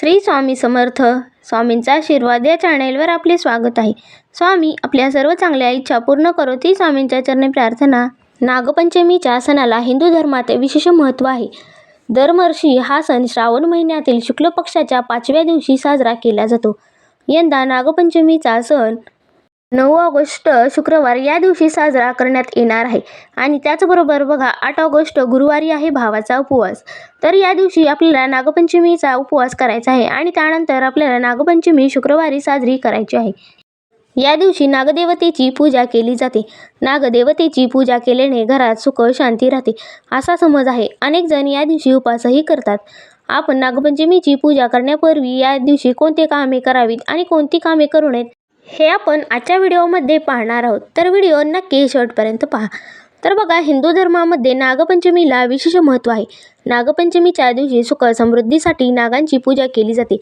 श्री स्वामी समर्थ स्वामींचा आशीर्वाद या चॅनेलवर आपले स्वागत आहे. स्वामी आपल्या सर्व चांगल्या इच्छा पूर्ण करो ती स्वामींच्या चरणी प्रार्थना. नागपंचमीच्या सणाला हिंदू धर्मात विशेष महत्त्व आहे. दरवर्षी हा सण श्रावण महिन्यातील शुक्ल पक्षाच्या पाचव्या दिवशी साजरा केला जातो. यंदा नागपंचमीचा सण नऊ ऑगस्ट शुक्रवार या दिवशी साजरा करण्यात येणार आहे. आणि त्याचबरोबर बघा आठ ऑगस्ट गुरुवारी आहे भावाचा उपवास. तर या दिवशी आपल्याला नागपंचमीचा उपवास करायचा आहे आणि त्यानंतर आपल्याला नागपंचमी शुक्रवारी साजरी करायची आहे. या दिवशी नागदेवतेची पूजा केली जाते. नागदेवतेची पूजा केल्याने घरात सुख शांती राहते असा समज आहे. अनेक जण या दिवशी उपवासही करतात. आपण नागपंचमीची पूजा करण्यापूर्वी या दिवशी कोणते कामे करावीत आणि कोणती कामे करू नयेत? हे आपण आजच्या व्हिडिओमध्ये पाहणार आहोत. तर व्हिडिओ नक्की शेवटपर्यंत पहा. तर बघा हिंदू धर्मामध्ये नागपंचमीला विशेष महत्त्व आहे. नागपंचमीच्या दिवशी सुख समृद्धीसाठी नागांची पूजा केली जाते.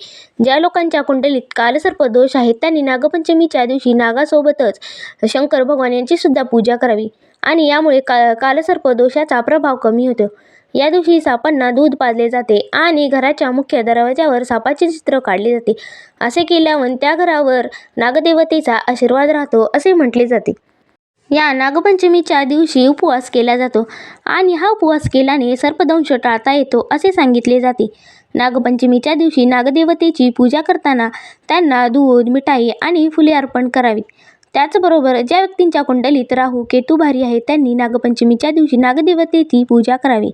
ज्या लोकांच्या कुंडलीत कालसर्प दोष आहेत त्यांनी नागपंचमीच्या दिवशी नागासोबतच शंकर भगवान यांची सुद्धा पूजा करावी. आणि यामुळे का कालसर्प दोषाचा प्रभाव कमी होतो. या दिवशी सापांना दूध पाजले जाते आणि घराच्या मुख्य दरवाजावर सापाचे चित्र काढले जाते. असे केल्यावर त्या घरावर नागदेवतेचा आशीर्वाद राहतो असे म्हटले जाते. या नागपंचमीच्या दिवशी उपवास केला जातो आणि हा उपवास केल्याने सर्पदंश टाळता येतो असे सांगितले जाते. नागपंचमीच्या दिवशी नागदेवतेची पूजा करताना त्यांना दूध मिठाई आणि फुले अर्पण करावीत. त्याचबरोबर ज्या व्यक्तींच्या कुंडलीत राहू केतू भारी आहे त्यांनी नागपंचमीच्या दिवशी नागदेवतेची पूजा करावी.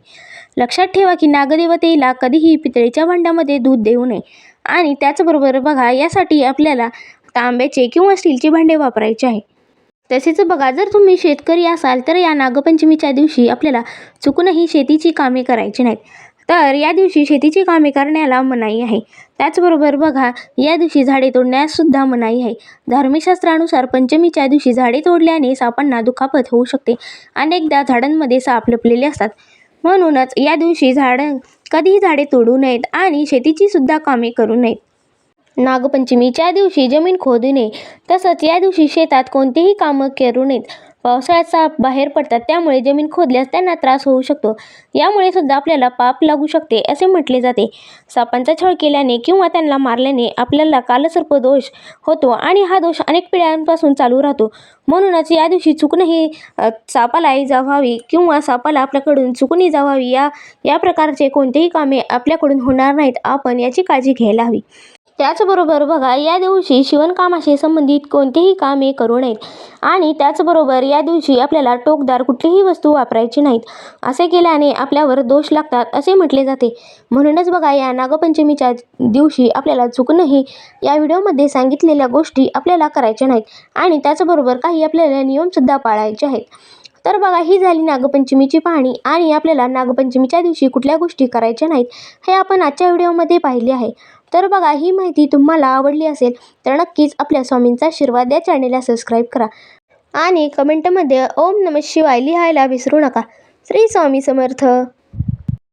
लक्षात ठेवा की नागदेवतेला कधीही पितळेच्या भांड्यामध्ये दूध देऊ नये. आणि त्याचबरोबर बघा यासाठी आपल्याला तांब्याचे किंवा स्टीलचे भांडे वापरायचे आहे. तसेच बघा जर तुम्ही शेतकरी असाल तर या नागपंचमीच्या दिवशी आपल्याला चुकूनही शेतीची कामे करायची नाहीत. तर या दिवशी शेतीची कामे करण्याला मनाई आहे. त्याचबरोबर बघा या दिवशी झाडे तोडण्याससुद्धा मनाई आहे. धर्मशास्त्रानुसार पंचमीच्या दिवशी झाडे तोडल्याने सापांना दुखापत होऊ शकते. अनेकदा झाडांमध्ये साप लपलेले असतात. म्हणूनच या दिवशी झाडं कधीही झाडे तोडू नयेत आणि शेतीची सुद्धा कामे करू नयेत. नागपंचमीच्या दिवशी जमीन खोदू नये. तसंच या दिवशी शेतात कोणतेही कामं करू नयेत. पावसाळ्यात साप बाहेर पडतात त्यामुळे जमीन खोदल्यास त्यांना त्रास होऊ शकतो. यामुळे सुद्धा आपल्याला पाप लागू शकते असे म्हटले जाते. सापांचा छळ केल्याने किंवा त्यांना मारल्याने आपल्याला कालसर्प दोष होतो आणि हा दोष अनेक पिढ्यांपासून चालू राहतो. म्हणूनच या दिवशी चुकूनही सापाला इजा व्हावी किंवा सापाला आपल्याकडून चुकून इजा व्हावी या या प्रकारचे कोणतेही कामे आपल्याकडून होणार नाहीत आपण याची काळजी घ्यायला हवी. त्याचबरोबर बघा या दिवशी शिवणकामाशी संबंधित कोणतेही कामे करू नयेत. आणि त्याचबरोबर या दिवशी आपल्याला टोकदार कुठलीही वस्तू वापरायची नाहीत. असे केल्याने आपल्यावर दोष लागतात असे म्हटले जाते. म्हणूनच बघा या नागपंचमीच्या दिवशी आपल्याला चुकूनही या व्हिडिओमध्ये सांगितलेल्या गोष्टी आपल्याला करायच्या नाहीत. आणि त्याचबरोबर काही आपल्याला नियमसुद्धा पाळायचे आहेत. तर बघा ही झाली नागपंचमीची पाहणी. आणि आपल्याला नागपंचमीच्या दिवशी कुठल्या गोष्टी करायच्या नाहीत हे आपण आजच्या व्हिडिओमध्ये पाहिले आहे. तर बघा ही माहिती तुम्हाला आवडली असेल तर नक्कीच आपल्या स्वामींचा आशीर्वाद या चॅनेलला सबस्क्राईब करा. आणि कमेंटमध्ये ओम नम शिवाय लिहायला विसरू नका. श्री स्वामी समर्थ.